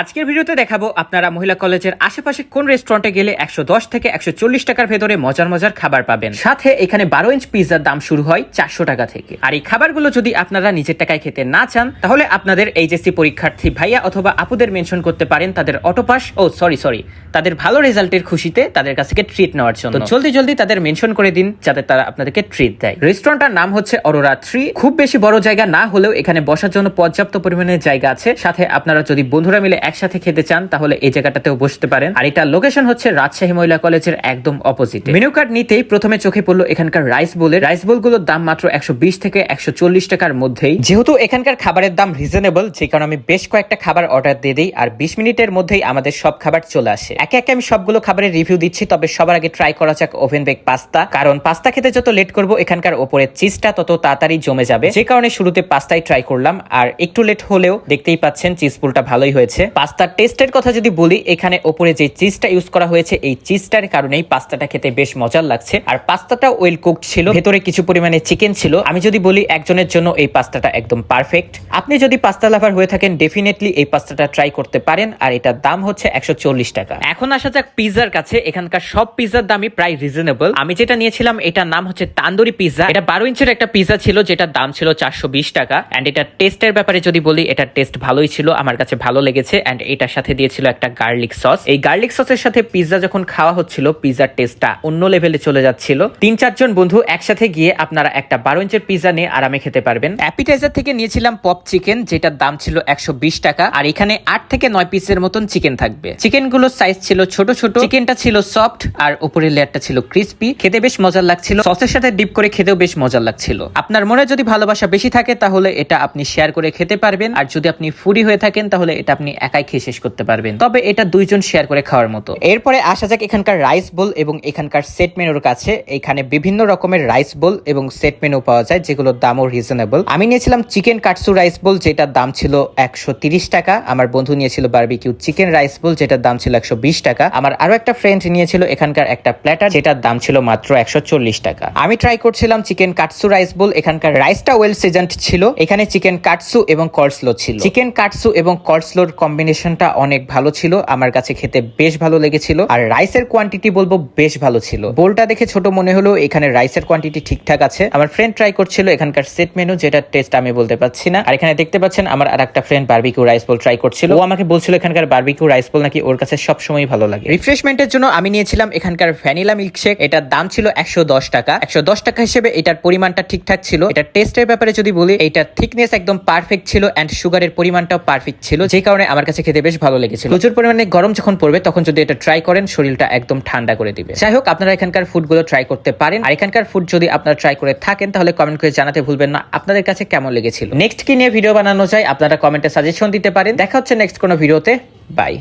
আজকের ভিডিওতে দেখাবো আপনারা মহিলা কলেজের আশেপাশে কোন রেস্টুরেন্টে গেলে একশো দশ থেকে একশো চল্লিশ টাকার ভেতরে মজার মজার খাবার পাবেন। সাথে এখানে বারো ইঞ্চ পিৎজার দাম শুরু হয় চারশো টাকা থেকে। আর এই খাবারগুলো যদি আপনারা নিজের টাকায় খেতে না চান, তাহলে আপনাদের এইচএসসি পরীক্ষার্থী ভাইয়া অথবা আপুদের মেনশন করতে পারেন তাদের অটোপাস, ও সরি সরি তাদের ভালো রেজাল্টের খুশিতে তাদের কাছ থেকে ট্রিট নেওয়ার জন্য। জলদি জলদি তাদের মেনশন করে দিন যাতে তারা আপনাদেরকে ট্রিট দেয়। রেস্টুরেন্টটার নাম হচ্ছে অরোরা থ্রি। খুব বেশি বড় জায়গা না হলেও এখানে বসার জন্য পর্যাপ্ত পরিমাণে জায়গা আছে। সাথে আপনারা যদি বন্ধুরা মিলে একসাথে খেতে চান, তাহলে এই জায়গাটাতেও বসতে পারেন। আর এটা লোকেশন হচ্ছে রাজশাহী মহিলা কলেজের একদম অপোজিট মেনু কার্ড নিতেই প্রথমে চোখে পড়ল এখানকার রাইস বোলের রাইস বোলগুলোর দাম মাত্র একশো বিশ থেকে একশো চল্লিশ টাকার মধ্যেই। যেহেতু এখানকার খাবারের দাম রিজনেবল যে কারণে আমি বেশ কয়েকটা খাবার অর্ডার দিয়ে দিই, আর বিশ মিনিটের মধ্যেই আমাদের সব খাবার চলে আসে। একে একে আমি সবগুলো খাবারের রিভিউ দিচ্ছি, তবে সবার আগে ট্রাই করা যাক ওভেন বেক পাস্তা কারণ পাস্তা খেতে যত লেট করব, এখানকার ওপরের চিজটা তত তাড়াতাড়ি জমে যাবে। যে কারণে শুরুতে পাস্তাই ট্রাই করলাম, আর একটু লেট হলেও দেখতেই পাচ্ছেন চিজ পুলটা ভালোই হয়েছে। পাস্তার টেস্টের কথা যদি বলি, এখানে ওপরে যে চিজটা ইউজ করা হয়েছে, এই চিজটার কারণেই পাস্তাটা খেতে বেশ মজার লাগছে। আর পাস্তাটা ওয়েল কুকড ছিল, ভেতরে কিছু পরিমাণে চিকেন ছিল। আমি যদি বলি, একজনের জন্য এই পাস্তাটা একদম পারফেক্ট আপনি যদি পাস্তা লাভার হয়ে থাকেন ডেফিনেটলি এই পাস্তাটা ট্রাই করতে পারেন, আর এটার দাম হচ্ছে একশো চল্লিশ টাকা। এখন আসা যাক পিৎজার কাছে, এখানকার সব পিৎজার দামই প্রায় রিজনেবল আমি যেটা নিয়েছিলাম, এটার নাম হচ্ছে তান্দুরি পিৎজা এটা বারো ইঞ্চের একটা পিৎজা ছিল, যেটার দাম ছিল চারশো বিশ টাকা। অ্যান্ড এটার টেস্টের ব্যাপারে যদি বলি, এটার টেস্ট ভালোই ছিল, আমার কাছে ভালো লেগেছে। অ্যান্ড এটার সাথে দিয়েছিল একটা গার্লিক সস এই গার্লিক সসের সাথে পিৎজা যখন খাওয়া হচ্ছিল পিৎজার টেস্টটা অন্য লেভেলে চলে যাচ্ছিল। তিন চারজন বন্ধু একসাথে গিয়ে আপনারা একটা বারো ইঞ্চের পিৎজা নিয়ে আরামে খেতে পারবেন। অ্যাপিটাইজার থেকে নিয়েছিলাম পপ চিকেন যেটার দাম ছিল একশো বিশ টাকা, আর এখানে আট থেকে নয় পিসের মতন চিকেন থাকবে। চিকেনগুলোর সাইজ ছিল ছোট ছোট চিকেনটা ছিল সফট আর উপরের লেয়ারটা ছিল ক্রিস্পি খেতে বেশ মজার লাগছিল সসের সাথে ডিপ করে খেতেও বেশ মজার লাগছিল। আপনার মনে যদি ভালোবাসা বেশি থাকে, তাহলে এটা আপনি শেয়ার করে খেতে পারবেন। আর যদি আপনি ফুডি হয়ে থাকেন, তাহলে এটা আপনি একাই খেয়ে শেষ করতে পারবেন। তবে এটা দুইজন শেয়ার করে খাওয়ার মতো। এরপরে আসা যাক এখানকার রাইস বোল এবং এখানকার সেট মেনুর কাছে। এখানে বিভিন্ন রকমের রাইস বোল এবং সেট মেনু পাওয়া যায়, যেগুলোর দামও রিজনেবল আমি নিয়েছিলাম চিকেন কাটসু রাইস বোল যেটার দাম ছিল একশো টাকা। আমার বন্ধু নিয়েছিল বারবিকিউ চিকেন রাইস বোল যেটার দাম ছিল একশো টাকা। আমার আরও একটা ফ্রেন্ড নিয়েছিল এখানকার একটা প্ল্যাটার যেটার দাম ছিল মাত্র একশো চল্লিশ টাকা। আমি ট্রাই করছিলাম চিকেন কাটসু রাইস বোল এখানকার রাইসটা ওয়েল সিজন্ট ছিল। এখানে চিকেন কাটসু এবং কর্সলো ছিল। চিকেন কাটসু এবং কর্সলোর কম্বিনেশনটা অনেক ভালো ছিল, আমার কাছে খেতে বেশ ভালো লেগেছিল, আর রাইসের কোয়ান্টিটি বলব বেশ ভালো ছিল। বোলটা দেখে ছোট মনে হলো, এখানে রাইসের কোয়ান্টিটি ঠিকঠাক আছে। আমার ফ্রেন্ড ট্রাই করছিল এখানকার সেট মেনু যেটা টেস্ট আমি বলতে পারছি না। আর এখানে দেখতে পাচ্ছেন, আমার আর একটা friend barbecue rice bowl try করছিল। ও আমাকে বলছিল, এখানকার বারবিকিউ রাইস বোল নাকি ওর কাছে সবসময় ভালো লাগে? রিফ্রেশমেন্টের জন্য আমি নিয়েছিলাম এখানকার ভ্যানিলা মিল্কশেক এটার দাম ছিল একশো দশ টাকা। একশো দশ টাকা হিসেবে এটার পরিমাণটা ঠিকঠাক ছিল। এটার টেস্টের ব্যাপারে যদি বলি এটার থিকনেস একদম পারফেক্ট ছিল অ্যান্ড সুগারের পরিমাণটাও পারফেক্ট ছিল। যে কারণে আমার কাছে খেতে বেশ ভালো লেগেছিল। প্রচুর পরিমাণে গরম যখন পড়বে, তখন যদি এটা ট্রাই করেন, শরীরটা একদম ঠান্ডা করে দিবে। যাই হোক, আপনারা এখানকার ফুডগুলো ট্রাই করতে পারেন। আর এখানকার ফুড যদি আপনারা ট্রাই করে থাকেন, তাহলে কমেন্ট করে জানাতে ভুলবেন না। আপনাদের কাছে কেমন লেগেছিল? নেক্সট কি নিয়ে ভিডিও বানানো যায়, আপনারা কমেন্টে সাজেশন দিতে পারেন। দেখা হচ্ছে নেক্সট কোনো ভিডিওতে বাই